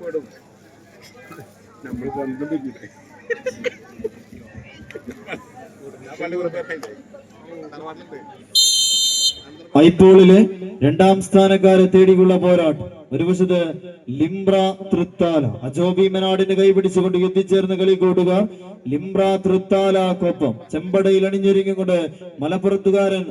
പെടും. നമ്മൾ ഐപോളിലെ രണ്ടാം സ്ഥാനക്കാരെ തേടിയുള്ള പോരാട്ടം. ഒരു വശത്ത് ലിംബ്ര തൃത്താല. അജോബി മെനാടിന് കൈപിടിച്ചുകൊണ്ട് എത്തിച്ചേർന്ന് കളി കൂട്ടുകാർ ലിംബ്ര തൃത്താല കൊപ്പം ചെമ്പടയിൽ അണിഞ്ഞൊരുങ്ങിക്കൊണ്ട് മലപ്പുറത്തുകാരൻ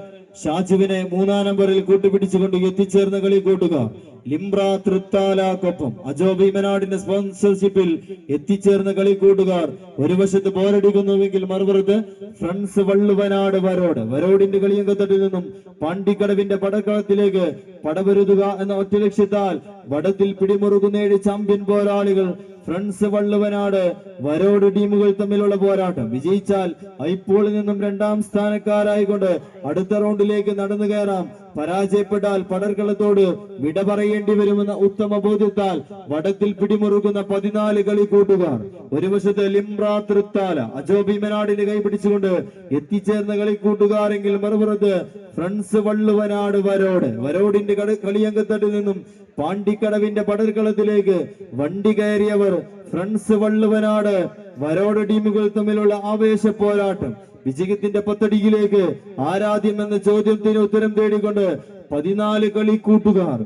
ഷാജുവിനെ മൂന്നാം നമ്പറിൽ കൂട്ടുപിടിച്ചുകൊണ്ട് എത്തിച്ചേർന്ന് കളി കൂട്ടുകാർ ലിംബ്ര തൃത്താലാക്കൊപ്പം അജോ ഭീമനാടിന്റെ സ്പോൺസർഷിപ്പിൽ എത്തിച്ചേർന്ന കളി കൂട്ടുകാർ ഒരു വശത്ത് പോരടിക്കുന്നുവെങ്കിൽ മറുപുറത്ത് ഫ്രണ്ട്സ് വള്ളുവനാട് വരോട്. വരോടിന്റെ കളിയങ്കത്തട്ടിൽ നിന്നും പാണ്ടിക്കടവിന്റെ പടക്കളത്തിലേക്ക് പടപൊരുതുക എന്ന ഒറ്റ ലക്ഷ്യത്താൽ വടത്തിൽ പിടിമുറുകുന്ന ഏഴ് ചാമ്പ്യൻ പോരാളികൾ ഫ്രണ്ട്സ് വള്ളുവനാട് വരോട് ടീമുകൾ തമ്മിലുള്ള പോരാട്ടം. വിജയിച്ചാൽ ഐപ്പോളിൽ നിന്നും രണ്ടാം സ്ഥാനക്കാരായിക്കൊണ്ട് അടുത്ത റൗണ്ടിലേക്ക് നടന്നു കയറാം. പരാജയപ്പെട്ടാൽ പടർക്കളത്തോട് വിട പറയേണ്ടി വരുമെന്ന ഉത്തമ ബോധ്യത്താൽ വടത്തിൽ പിടിമുറുക്കുന്ന പതിനാല് കളി കൂട്ടുകാർ ഒരു വശത്ത് ലിംബ്ര തൃത്താല അജോ ഭീമനാടിന് കൈപിടിച്ചുകൊണ്ട് എത്തിച്ചേർന്ന കളി കൂട്ടുകാരെങ്കിൽ മറുപുറത്ത് ഫ്രണ്ട്സ് വള്ളുവനാട് വരോട് വരോടിന്റെ കളി- കളിയങ്കത്തട്ടിൽ നിന്നും പാണ്ടിക്കടവിന്റെ പടർക്കളത്തിലേക്ക് വണ്ടി കയറിയവർ ഫ്രണ്ട്സ് വള്ളുവനാട് വരോട് ടീമുകൾ തമ്മിലുള്ള ആവേശ പോരാട്ടം. വിജയത്തിന്റെ പത്തടിയിലേക്ക് ആരാധ്യം എന്ന ചോദ്യത്തിന് ഉത്തരം തേടിക്കൊണ്ട് പതിനാല് കളി കൂട്ടുകാർ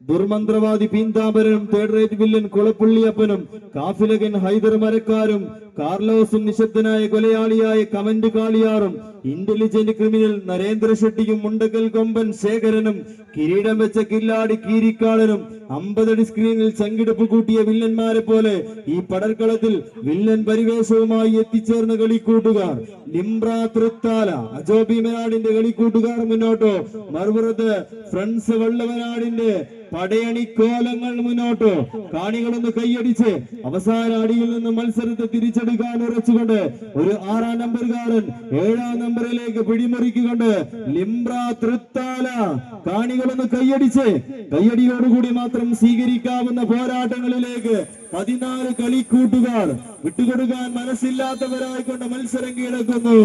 ദുർമന്ത്രവാദി പീന്താപരനും തേർഡ് റേറ്റ് വില്ലൻ കുളപ്പുള്ളിയപ്പനും കാഫിലകൻ ഹൈദർ മരക്കാരും കാർലോസും നിശബ്ദനായ കൊലയാളിയായ കമന്റ് കാളിയാറും ഇന്റലിജന്റ് ക്രിമിനൽ നരേന്ദ്ര ഷെട്ടിയും മുണ്ടക്കൽ കൊമ്പൻ ശേഖരനും കിരീടം വെച്ച കില്ലാടി കീരിക്കാളനും അമ്പതടി സ്ക്രീനിൽ ചങ്കിടുപ്പ് കൂട്ടിയ വില്ലന്മാരെ പോലെ ഈ പടർക്കളത്തിൽ വില്ലൻ പരിവേഷവുമായി എത്തിച്ചേർന്ന കളിക്കൂട്ടുകാർ ലിംബ്ര തൃത്താല അജോബി മെനാടിന്റെ കളിക്കൂട്ടുകാർ മുന്നോട്ടോ മറുപുറത്ത് ഫ്രണ്ട്സ് വള്ളവനാടിന്റെ പടയണിക്കോലങ്ങൾ മുന്നോട്ട്. കാണികളൊന്ന് കൈയടിച്ച് അവസാന അടിയിൽ നിന്ന് മത്സരത്തെ തിരിച്ചെടുക്കാൻ ഉറച്ചുകൊണ്ട് ഒരു ആറാം നമ്പറുകാരൻ ഏഴാം നമ്പറിലേക്ക് പിടിമുറിക്കുകൊണ്ട് ലിംബ്ര തൃത്താല കാണികളൊന്ന് കൈയടിച്ച് കൈയടിയോടുകൂടി മാത്രം സ്വീകരിക്കാവുന്ന പോരാട്ടങ്ങളിലേക്ക് പതിനാല് കളിക്കൂട്ടുകാർ വിട്ടുകൊടുക്കാൻ മനസ്സില്ലാത്തവരായിക്കൊണ്ട് മത്സരം കീഴക്കുന്നു